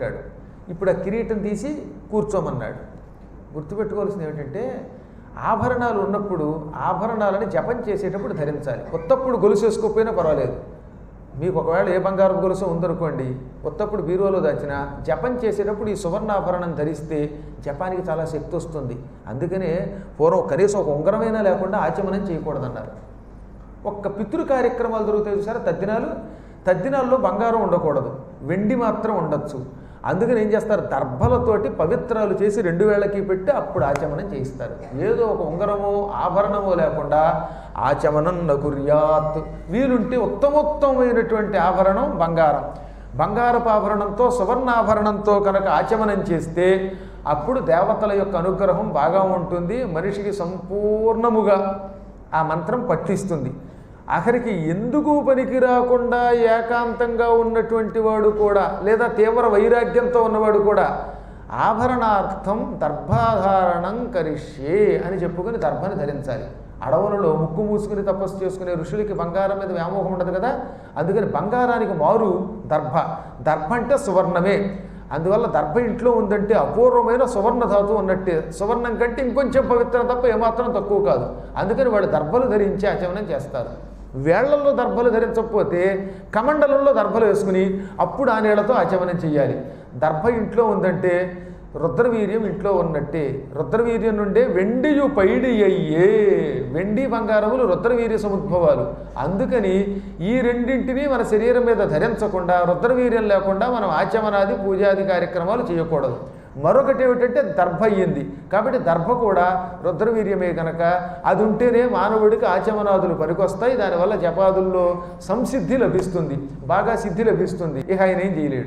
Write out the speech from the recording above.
కూర్చుంటాడు ఇప్పుడు ఆ కిరీటం తీసి కూర్చోమన్నాడు. గుర్తుపెట్టుకోవాల్సింది ఏమిటంటే ఆభరణాలు ఉన్నప్పుడు ఆభరణాలని జపం చేసేటప్పుడు ధరించాలి. కొత్తప్పుడు గొలుసు వేసుకోకపోయినా పర్వాలేదు. మీకు ఒకవేళ ఏ బంగారం గొలుసు ఉందనుకోండి కొత్తప్పుడు బీరువాలో దాచిన జపం చేసేటప్పుడు ఈ సువర్ణాభరణం ధరిస్తే జపానికి చాలా శక్తి వస్తుంది. అందుకనే పూర్వం కనీసం ఒక ఉంగరమైనా లేకుండా ఆచమనం చేయకూడదన్నారు. ఒక్క పితృ కార్యక్రమాలు జరుగుతాయి చూసారా? తద్దినాలు. తద్దినాల్లో బంగారం ఉండకూడదు. వెండి మాత్రం ఉండొచ్చు. అందుకని ఏం చేస్తారు? దర్భలతోటి పవిత్రాలు చేసి రెండు వేళకి పెట్టి అప్పుడు ఆచమనం చేయిస్తారు. ఏదో ఒక ఉంగరమో ఆభరణమో లేకుండా ఆచమనం నకుర్యాత్. వీలుంటే ఉత్తమోత్తమైనటువంటి ఆభరణం బంగారం. బంగారపు ఆభరణంతో సువర్ణాభరణంతో కనుక ఆచమనం చేస్తే అప్పుడు దేవతల యొక్క అనుగ్రహం బాగా ఉంటుంది. మనిషికి సంపూర్ణముగా ఆ మంత్రం పట్టిస్తుంది. ఆఖరికి ఎందుకు పనికి రాకుండా ఏకాంతంగా ఉన్నటువంటి వాడు కూడా లేదా తీవ్ర వైరాగ్యంతో ఉన్నవాడు కూడా ఆభరణార్థం దర్భాధారణం కరిష్యే అని చెప్పుకొని దర్భని ధరించాలి. అడవులలో ముక్కు మూసుకుని తపస్సు చేసుకునే ఋషులకి బంగారం మీద వ్యామోహం ఉండదు కదా? అందుకని బంగారానికి మారు దర్భ. దర్భ అంటే సువర్ణమే. అందువల్ల దర్భ ఇంట్లో ఉందంటే అపూర్వమైన సువర్ణ ధాతువు ఉన్నట్టే. సువర్ణం కంటే ఇంకొంచెం పవిత్రం తప్ప ఏమాత్రం తక్కువ కాదు. అందుకని వాళ్ళు దర్భలు ధరించి ఆచమనం చేస్తారు. వేళ్ళలో దర్భలు ధరించకపోతే కమండలంలో దర్భలు వేసుకుని అప్పుడు ఆ నీళ్ళతో ఆచమనం చేయాలి దర్భ ఇంట్లో ఉందంటే రుద్రవీర్యం ఇంట్లో ఉన్నట్టే. రుద్రవీర్యం నుండే వెండియు పైడి అయ్యే. వెండి బంగారములు రుద్రవీర్య సముద్భవాలు. అందుకని ఈ రెండింటినీ మన శరీరం మీద ధరించకుండా రుద్రవీర్యం లేకుండా మనం ఆచమనాది పూజాది కార్యక్రమాలు చేయకూడదు. మరొకటి ఏమిటంటే దర్భ అయ్యింది కాబట్టి దర్భ కూడా రుద్రవీర్యమే కనుక అది ఉంటేనే మానవుడికి ఆచమనాదులు పనికొస్తాయి. దానివల్ల జపాదుల్లో సంసిద్ధి లభిస్తుంది. బాగా సిద్ధి లభిస్తుంది. ఇక ఆయన ఏం చేయలేడు.